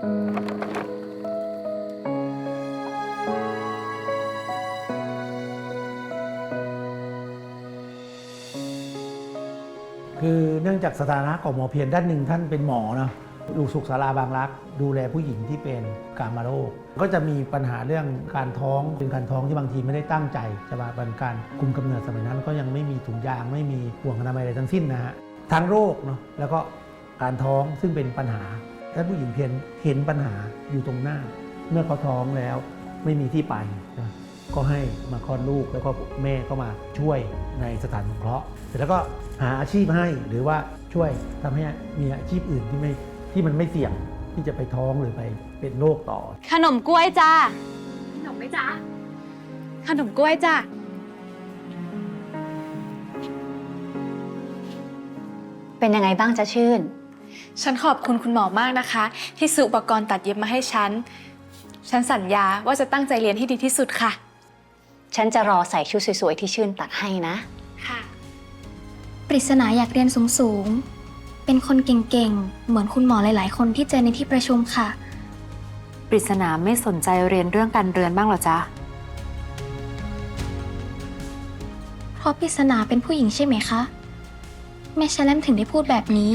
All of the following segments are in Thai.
คือเนื่องจากสถานะของหมอเพียรด้านหนึ่งท่านเป็นหมอเนาะอยู่สุขศาลาบางรัก ดูแลผู้หญิงที่เป็นกามาโรค ก็จะมีปัญหาเรื่องการท้องเป็นการท้องที่บางทีไม่ได้ตั้งใจจะมาเป็นการคุมกำเนิดสมัยนั้น ก็ยังไม่มีถุงยางไม่มีห่วงอนามัยอะไรทั้งสิ้นนะฮะทั้งโรคเนาะแล้วก็การท้องซึ่งเป็นปัญหา ท่านผู้หญิงเพียรเห็นปัญหาอยู่ตรงหน้า เมื่อเขาท้องแล้วไม่มีที่ไปนะก็ให้มาคลอดลูกแล้วก็แม่ก็มาช่วยในสถานสงเคราะห์เสร็จแล้วก็หาอาชีพให้หรือว่าช่วยทำให้มีอาชีพอื่นที่ไม่ที่มันไม่เสี่ยงที่จะไปท้องหรือไปเป็นโรคต่อ ขนมกล้วยจ้าขนมไหมจ๊ะขนมกล้วยจ้าเป็นยังไงบ้างจะชื่น ฉันขอบคุณคุณหมอมากนะคะ ที่ซื้ออุปกรณ์ตัดเย็บมาให้ฉัน ฉันสัญญาว่าจะตั้งใจเรียนให้ดีที่สุดค่ะ ฉันจะรอใส่ชุดสวยๆ ที่ชื่นตัดให้นะ ค่ะ ปริศนาอยากเรียนสูงๆ เป็นคนเก่งๆ เหมือนคุณหมอหลายๆ คนที่เจอในที่ประชุมค่ะ ปริศนาไม่สนใจเรียนเรื่องการเรือนบ้างเหรอจ๊ะ เพราะปริศนาเป็นผู้หญิงใช่ไหมคะ แม่ชาแลมถึงได้พูดแบบนี้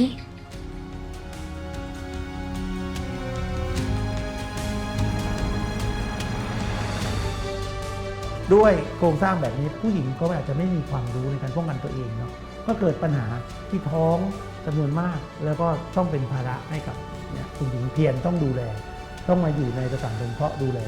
ด้วยโครงสร้างแบบนี้ผู้หญิงก็อาจจะไม่มีความรู้ในการป้องกันตัวเองเนาะก็เกิดปัญหาที่ท้องจำนวนมาก แล้วก็ต้องเป็นภาระให้กับคุณหญิงเพียรต้องดูแล ต้องมาอยู่ในสถานสงเคราะห์ดูแล